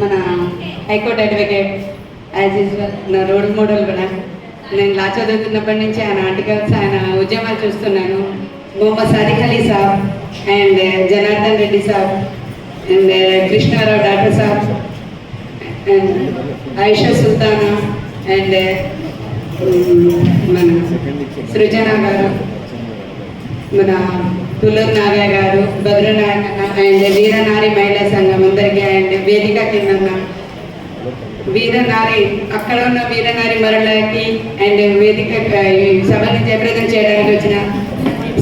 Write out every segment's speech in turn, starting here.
మన high court advocate as usual నా role model కూడా. నేను లా చదువుతున్నప్పటి నుంచి ఆయన ఆర్టికల్స్ ఆయన ఉద్యమాలు చూస్తున్నాను. బొమ్మ Sadiq Ali saab and Janardhan Reddy saab and Krishna Rao doctor saab and Ayesha Sultana and మన సృజన గారు మన తులూరు నాగయ్య గారు భద్ర అండ్ వీరనారి మహిళా సంఘం అందరికీ అండ్ వేదిక కింద వీరనారి అక్కడ ఉన్న వీరనారి మరళకి అండ్ వేదిక సభని జయప్రదం చేయడానికి వచ్చిన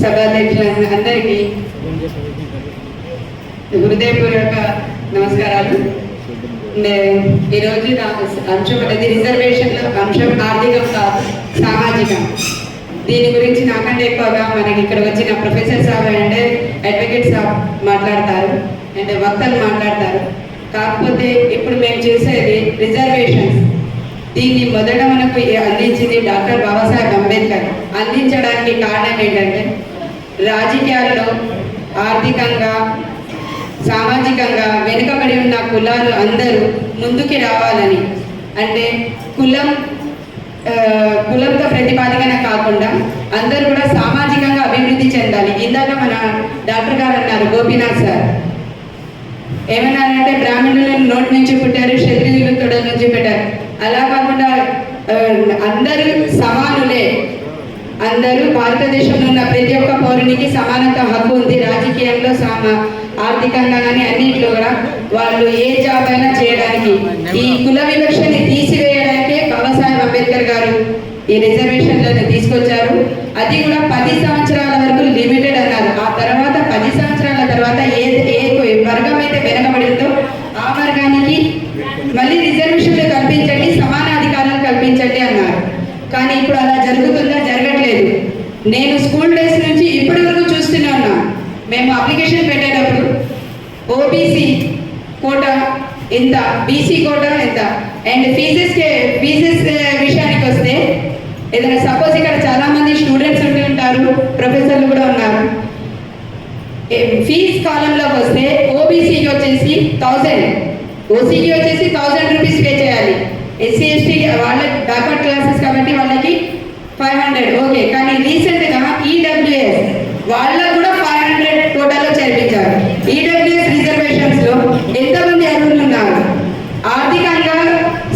సభాధ్యక్షుల అందరికీ హృదయపూర్వక నమస్కారాలు. ఈరోజు నా అంశం అనేది రిజర్వేషన్లో అంశం ఆర్థికం కాదు సామాజికం. దీని గురించి నాకంటే ఎక్కువగా మనకి ఇక్కడ వచ్చిన professor saab and advocate saab మాట్లాడతారు. అండ్ వక్తలు మాట్లాడతారు. కాకపోతే ఇప్పుడు మేము చూసేది రిజర్వేషన్స్ దీన్ని మొదట మనకు అందించింది డాక్టర్ బాబాసాహెబ్ అంబేద్కర్. అందించడానికి కారణం ఏంటంటే రాజకీయాల్లో ఆర్థికంగా సామాజికంగా వెనుకబడి ఉన్న కులాలు అందరూ ముందుకి రావాలని. అంటే కులం కులంతో ప్రతిపాదికన కాకుండా అందరూ కూడా సామాజికంగా అభివృద్ధి చెందాలి. ఇందాక మన డాక్టర్ గారు అన్నారు గోపీనాథ్ సార్. ఏమన్నారంటే బ్రాహ్మణులు నోటి నుంచి పుట్టారు క్షత్రియులు తొడ నుంచి పెట్టారు. అలా కాకుండా అందరూ సమానులే. అందరూ భారతదేశంలో ఉన్న ప్రతి ఒక్క పౌరునికి సమానత హక్కు ఉంది. రాజకీయంలో సమా ఆర్థికంగా కానీ అన్నింటిలో కూడా వాళ్ళు ఏ జాబ్ అయినా చేయడానికి. ఈ కుల వివక్షని తీసివే ఈ రిజర్వేషన్లను తీసుకొచ్చారు. అది కూడా పది సంవత్సరాల వరకు లిమిటెడ్ అన్నారు. ఆ తర్వాత పది సంవత్సరాల తర్వాత ఏ ఏ వర్గం అయితే వెనకబడిందో ఆ వర్గానికి మళ్ళీ రిజర్వేషన్లు కల్పించండి సమాన అధికారాలు కల్పించండి అన్నారు. కానీ ఇప్పుడు అలా జరుగుతుందా? జరగట్లేదు. నేను స్కూల్ డేస్ నుంచి ఇప్పటి వరకు చూస్తూనే ఉన్నా మేము అప్లికేషన్ పెట్టేటప్పుడు ఓబీసీ కోట ఎంత? బీసీ కోట ఎంత? అండ్ ఫీజెస్ ఫీజెస్ విషయానికి వస్తే ఏదైనా సపోజ్ ఇక్కడ చాలా మంది స్టూడెంట్స్ ఉండి ఉంటారు ప్రొఫెసర్లు కూడా ఉన్నారు. ఫీజ్ కాలంలోకి వస్తే ఓబీసీకి వచ్చేసి థౌజండ్ ఓసీకి వచ్చేసి థౌజండ్ రూపీస్ పే చేయాలి. ఎస్సీ ఎస్టీ వాళ్ళ బ్యాక్వర్డ్ క్లాసెస్ కాబట్టి వాళ్ళకి ఫైవ్ హండ్రెడ్ ఓకే కానీ రీసెంట్గా ఈడబ్ల్యూఎస్ వాళ్ళకు కూడా ఫైవ్ హండ్రెడ్ కోటాలో చేర్పించారు ఈడబ్ల్యూఎస్ రిజర్వేషన్స్లో ఎంతమంది అర్హులు ఉన్నారు ఆర్థికంగా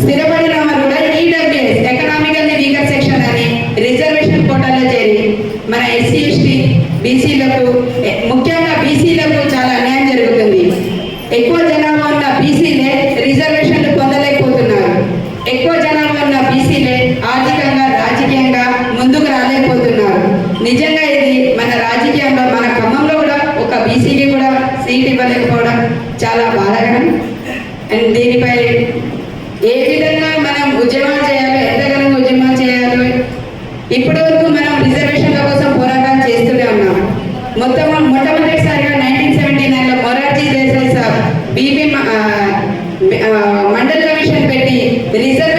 స్థిరపడిన వారు కూడా ఈడబ్ల్యూఎస్ ఎకనామికల్లీ వీకర్ సెక్షన్ అని రిజర్వేషన్ కోటాలో చేరి మన ఎస్సీ ఎస్టీ బీసీలకు ముఖ్యంగా బీసీలకు చాలా అన్యాయం జరుగుతుంది. ఎక్కువ జనాభా ఉన్న బీసీలే రిజర్వేషన్లు పొందలేకపోతున్నారు. ఎక్కువ జనాభా ఉన్న బీసీలే ఆర్థికంగా రాజకీయంగా ముందుకు రాలేకపోతున్నారు. నిజంగా ఇది మన రాజకీయంలో మన ఖమ్మంలో కూడా ఒక బీసీకి కూడా సీట్ ఇవ్వలేకపోవడం చాలా బాధాకరం. అండ్ దీనిపై ఏ విధంగా మనం ఉద్యమం చేయాలో ఎంతగానో ఉద్యమం చేయాలో ఇప్పటి వరకు మనం రిజర్వేషన్ reason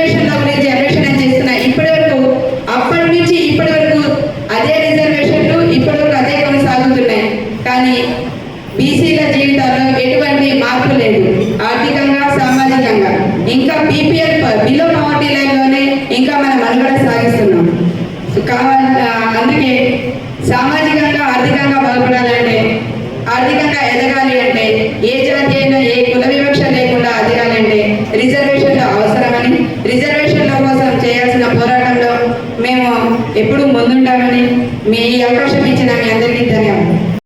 ఎప్పుడు ముందుంటామని మీ అవకాశం ఇచ్చిన మీ అందరికీ ధన్యవాదాలు.